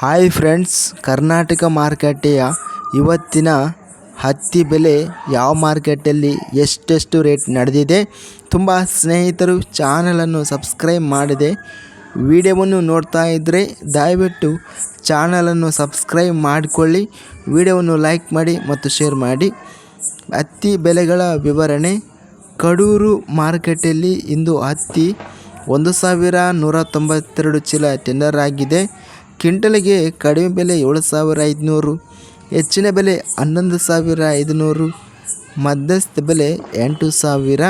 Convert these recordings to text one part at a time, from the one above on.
Hi friends, Karnataka ಮಾರುಕಟ್ಟೆಯ ಇವತ್ತಿನ ಹತ್ತಿ ಬೆಲೆ ಯಾವ ಮಾರ್ಕೆಟಲ್ಲಿ ಎಷ್ಟೆಷ್ಟು ರೇಟ್ ನಡೆದಿದೆ? ತುಂಬ ಸ್ನೇಹಿತರು ಚಾನಲನ್ನು ಸಬ್ಸ್ಕ್ರೈಬ್ ಮಾಡಿದೆ. ವಿಡಿಯೋವನ್ನು ನೋಡ್ತಾ ಇದ್ದರೆ ದಯವಿಟ್ಟು ಚಾನಲನ್ನು ಸಬ್ಸ್ಕ್ರೈಬ್ ಮಾಡಿಕೊಳ್ಳಿ. ವಿಡಿಯೋವನ್ನು ಲೈಕ್ ಮಾಡಿ ಮತ್ತು ಶೇರ್ ಮಾಡಿ. ಹತ್ತಿ ಬೆಲೆಗಳ ವಿವರಣೆ. ಕಡೂರು ಮಾರುಕಟ್ಟೆಯಲ್ಲಿ ಇಂದು ಹತ್ತಿ ಒಂದು ಸಾವಿರ ನೂರ ತೊಂಬತ್ತೆರಡು ಚೀಲ ಟೆಂಡರ್ ಆಗಿದೆ. ಕ್ವಿಂಟಲಿಗೆ ಕಡಿಮೆ ಬೆಲೆ ಏಳು ಸಾವಿರ ಐದುನೂರು ಹೆಚ್ಚಿನ ಬೆಲೆ ಹನ್ನೊಂದು ಸಾವಿರ ಐದುನೂರು ಮಧ್ಯಸ್ಥ ಬೆಲೆ ಎಂಟು ಸಾವಿರ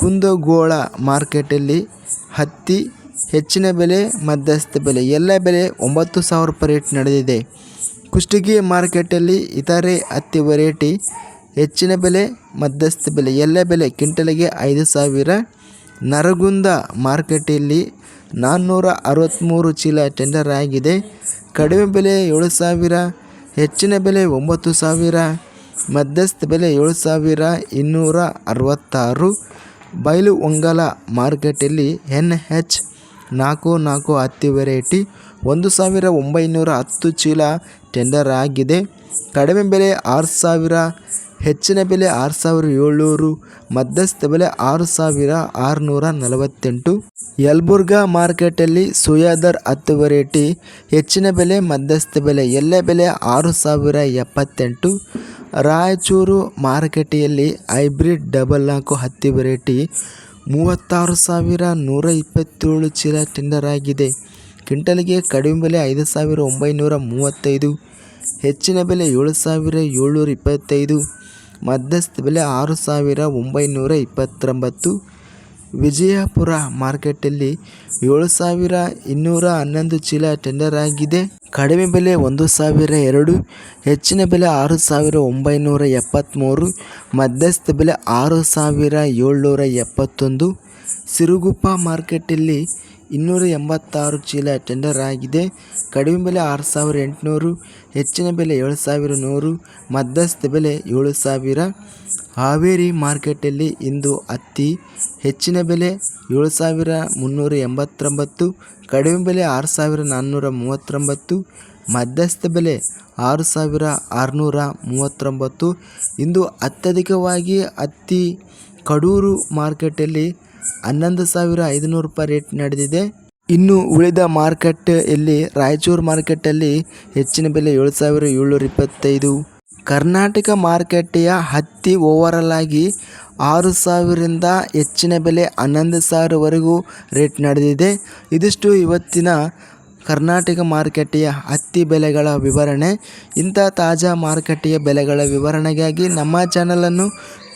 ಕುಂದಗೋಳ ಮಾರ್ಕೆಟಲ್ಲಿ ಹತ್ತಿ, ಹೆಚ್ಚಿನ ಬೆಲೆ ಮಧ್ಯಸ್ಥ ಬೆಲೆ, ಎಲ್ಲ ಬೆಲೆ ಒಂಬತ್ತು ಸಾವಿರ ರೂಪಾಯಿ ರೇಟ್ ನಡೆದಿದೆ. ಕುಷ್ಟಗಿ ಮಾರ್ಕೆಟಲ್ಲಿ ಇತರೆ ಹತ್ತಿ ವೆರೈಟಿ, ಹೆಚ್ಚಿನ ಬೆಲೆ ಮಧ್ಯಸ್ಥ ಬೆಲೆ, ಎಲ್ಲ ಬೆಲೆ ಕ್ವಿಂಟಲಿಗೆ ಐದು ಸಾವಿರ ನರಗುಂದ ಮಾರ್ಕೆಟಲ್ಲಿ ನಾನ್ನೂರ ಅರವತ್ತ್ಮೂರು ಚೀಲ ಟೆಂಡರ್ ಆಗಿದೆ. ಕಡಿಮೆ ಬೆಲೆ ಏಳು ಸಾವಿರ, ಹೆಚ್ಚಿನ ಬೆಲೆ ಒಂಬತ್ತು ಸಾವಿರ, ಮಧ್ಯಸ್ಥ ಬೆಲೆ ಏಳು ಸಾವಿರ ಇನ್ನೂರ ಅರವತ್ತಾರು ಬಯಲು ಒಂಗಲ ಮಾರ್ಕೆಟಲ್ಲಿ ಎನ್ ಹೆಚ್ ನಾಲ್ಕು ನಾಲ್ಕು ಹತ್ತಿ ವೆರೈಟಿ ಒಂದು ಸಾವಿರ ಒಂಬೈನೂರ ಹತ್ತು ಚೀಲ ಟೆಂಡರ್ ಆಗಿದೆ. ಕಡಿಮೆ ಬೆಲೆ ಆರು ಸಾವಿರ ಹೆಚ್ಚಿನ ಬೆಲೆ ಆರು ಸಾವಿರ ಏಳ್ನೂರು, ಮಧ್ಯಸ್ಥ ಬೆಲೆ ಆರು ಸಾವಿರ ಆರುನೂರ ನಲವತ್ತೆಂಟು. ಯಲ್ಬುರ್ಗಾ ಮಾರ್ಕೆಟಲ್ಲಿ ಸುಯಾದರ್ ಹತ್ತು ವೆರೈಟಿ, ಹೆಚ್ಚಿನ ಬೆಲೆ ಮಧ್ಯಸ್ಥ ಬೆಲೆ ಎಲ್ಲ ಬೆಲೆ ಆರು ಸಾವಿರ ಎಪ್ಪತ್ತೆಂಟು. ರಾಯಚೂರು ಮಾರುಕಟ್ಟೆಯಲ್ಲಿ ಹೈಬ್ರಿಡ್ ಡಬಲ್ ನಾಲ್ಕು ಹತ್ತಿ ವೆರೈಟಿ, ಮೂವತ್ತಾರು ಸಾವಿರ ನೂರ ಇಪ್ಪತ್ತೇಳು ಚೀಲ ಟೆಂಡರ್ ಆಗಿದೆ. ಕ್ವಿಂಟಲ್ಗೆ ಕಡಿಮೆ ಬೆಲೆ ಐದು ಸಾವಿರ ಒಂಬೈನೂರ ಮೂವತ್ತೈದು, ಹೆಚ್ಚಿನ ಬೆಲೆ ಏಳು ಸಾವಿರ ಏಳ್ನೂರ ಇಪ್ಪತ್ತೈದು. ಮಧ್ಯಸ್ಥ ಬೆಲೆ ಆರು ಸಾವಿರ ಒಂಬೈನೂರ ಇಪ್ಪತ್ತೊಂಬತ್ತು. ವಿಜಯಪುರ ಮಾರ್ಕೆಟಲ್ಲಿ ಏಳು ಸಾವಿರ ಇನ್ನೂರ ಹನ್ನೊಂದು ಚೀಲ ಟೆಂಡರ್ ಆಗಿದೆ. ಕಡಿಮೆ ಬೆಲೆ ಒಂದು ಸಾವಿರ ಎರಡು, ಹೆಚ್ಚಿನ ಬೆಲೆ ಆರು ಸಾವಿರ ಒಂಬೈನೂರ ಎಪ್ಪತ್ತ್ಮೂರು ಮಧ್ಯಸ್ಥ ಬೆಲೆ ಆರು ಸಾವಿರ ಏಳ್ನೂರ ಎಪ್ಪತ್ತೊಂದು. ಸಿರುಗುಪ್ಪ ಮಾರ್ಕೆಟಲ್ಲಿ ಇನ್ನೂರ ಎಂಬತ್ತಾರು ಚೀಲ ಟೆಂಡರ್ ಆಗಿದೆ. ಕಡಿಮೆ ಬೆಲೆ ಆರು ಸಾವಿರ ಎಂಟುನೂರು, ಹೆಚ್ಚಿನ ಬೆಲೆ ಏಳು ಸಾವಿರ ನೂರು, ಮಧ್ಯಸ್ಥ ಬೆಲೆ ಏಳು ಸಾವಿರ. ಹಾವೇರಿ ಮಾರ್ಕೆಟಲ್ಲಿ ಇಂದು ಹತ್ತಿ ಹೆಚ್ಚಿನ ಬೆಲೆ ಏಳು ಸಾವಿರ ಮುನ್ನೂರ ಎಂಬತ್ತೊಂಬತ್ತು ಕಡಿಮೆ ಬೆಲೆ ಆರು ಸಾವಿರ ನಾನ್ನೂರ ಮೂವತ್ತೊಂಬತ್ತು ಮಧ್ಯಸ್ಥ ಬೆಲೆ ಆರು ಸಾವಿರ ಆರುನೂರ ಮೂವತ್ತೊಂಬತ್ತು ಇಂದು ಅತ್ಯಧಿಕವಾಗಿ ಹತ್ತಿ ಕಡೂರು ಮಾರ್ಕೆಟಲ್ಲಿ ಹನ್ನೊಂದು ಸಾವಿರ ಐದುನೂರು ರೂಪಾಯಿ ರೇಟ್ ನಡೆದಿದೆ. ಇನ್ನು ಉಳಿದ ಮಾರ್ಕೆಟಲ್ಲಿ ರಾಯಚೂರು ಮಾರ್ಕೆಟಲ್ಲಿ ಹೆಚ್ಚಿನ ಬೆಲೆ ಏಳು ಸಾವಿರ ಏಳ್ನೂರ ಇಪ್ಪತ್ತೈದು. ಕರ್ನಾಟಕ ಮಾರುಕಟ್ಟೆಯ ಹತ್ತಿ ಓವರಲ್ ಆಗಿ ಆರು ಸಾವಿರದಿಂದ ಹೆಚ್ಚಿನ ಬೆಲೆ ಹನ್ನೊಂದು ಸಾವಿರವರೆಗೂ ರೇಟ್ ನಡೆದಿದೆ. ಇದಿಷ್ಟು ಇವತ್ತಿನ ಕರ್ನಾಟಕ ಮಾರುಕಟ್ಟೆಯ ಹತ್ತಿ ಬೆಲೆಗಳ ವಿವರಣೆ. ಇಂಥ ತಾಜಾ ಮಾರುಕಟ್ಟೆಯ ಬೆಲೆಗಳ ವಿವರಣೆಗಾಗಿ ನಮ್ಮ ಚಾನಲನ್ನು